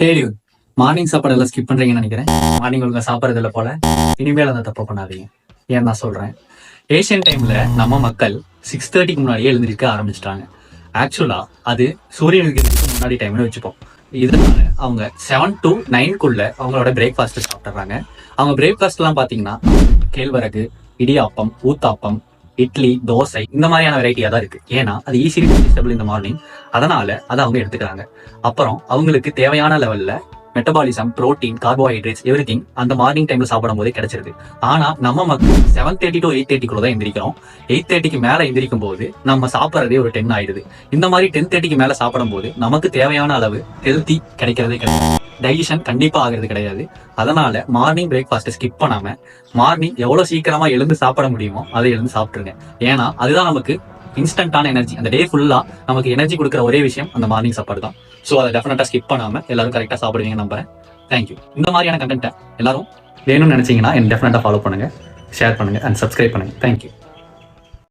ஹேடி morning சாப்பாடு எல்லாம் skip பண்றீங்கன்னு நினைக்கிறேன். மார்னிங் ஒழுங்கா சாப்பிட்றது இல்லை போல. இனிமேல் அந்த தப்பு பண்ணாதீங்க. ஏன் நான் சொல்றேன்? ஏஷியன் டைம்ல நம்ம மக்கள் சிக்ஸ் தேர்ட்டிக்கு முன்னாடியே எழுந்திருக்க ஆரம்பிச்சிட்டாங்க. ஆக்சுவலா அது சூரியன் உதிக்கிறதுக்கு முன்னாடி டைம்னு வச்சுப்போம். இதனால அவங்க செவன் டு நைன்குள்ள அவங்களோட பிரேக்ஃபாஸ்ட் சாப்பிட்றாங்க அவங்க பிரேக்ஃபாஸ்ட்லாம் பார்த்தீங்கன்னா கேழ்வரகு இடியாப்பம் ஊத்தாப்பம் இட்லி தோசை இந்த மாதிரியான வெரைட்டியா தான் இருக்கு. ஏன்னா அது ஈஸிலி digestible இந்த மார்னிங் அதனால அதை அவங்க எடுத்துக்கிறாங்க. அப்புறம் அவங்களுக்கு தேவையான லெவல்ல மெட்டபாலிசம் புரோட்டீன் கார்போஹைட்ரேட்ஸ் எவ்ரி அந்த மார்னிங் டைம்ல சாப்பிடும் போதே கிடைச்சிருது. ஆனா நம்ம மக்கள் செவன் தேர்ட்டி டு எயிட் தேர்ட்டிக்குள்ள தான் எந்திரிக்கிறோம். எயிட் தேர்ட்டிக்கு மேல எந்திரிக்கும் போது நம்ம சாப்பிட்றதே ஒரு டென் ஆயிடுது. இந்த மாதிரி டென் தேர்ட்டிக்கு மேல சாப்பிடும் போது நமக்கு தேவையான அளவு ஹெல்த்தி கிடைக்கிறதே கிடையாது. டைஜஷன் கண்டிப்பா ஆகிறது கிடையாது. அதனால மார்னிங் பிரேக்ஃபாஸ்ட் ஸ்கிப் பண்ணாம மார்னிங் எவ்வளவு சீக்கிரமா எழுந்து சாப்பிட முடியுமோ அதை எழுந்து சாப்பிட்டுருங்க. ஏன்னா அதுதான் நமக்கு இன்ஸ்டன்டான எனர்ஜி அந்த டே ஃபுல்லா நமக்கு எனர்ஜி கொடுக்குற ஒரே விஷயம் அந்த மார்னிங் சாப்பாடு தான் ஸோ அதை டெஃபினட்டாக ஸ்கிப் பண்ணாமல் எல்லாரும் கரெக்டாக சாப்பிடுவீங்க நம்புறேன். தேங்க்யூ இந்த மாதிரியான கண்டென்ட்டை எல்லாரும் வேணும்னு நினைச்சீங்கன்னா என்ன டெஃபினட்டாக ஃபாலோ பண்ணுங்க ஷேர் பண்ணுங்க அண்ட் சப்ஸ்கிரைப் பண்ணுங்க. தேங்க்யூ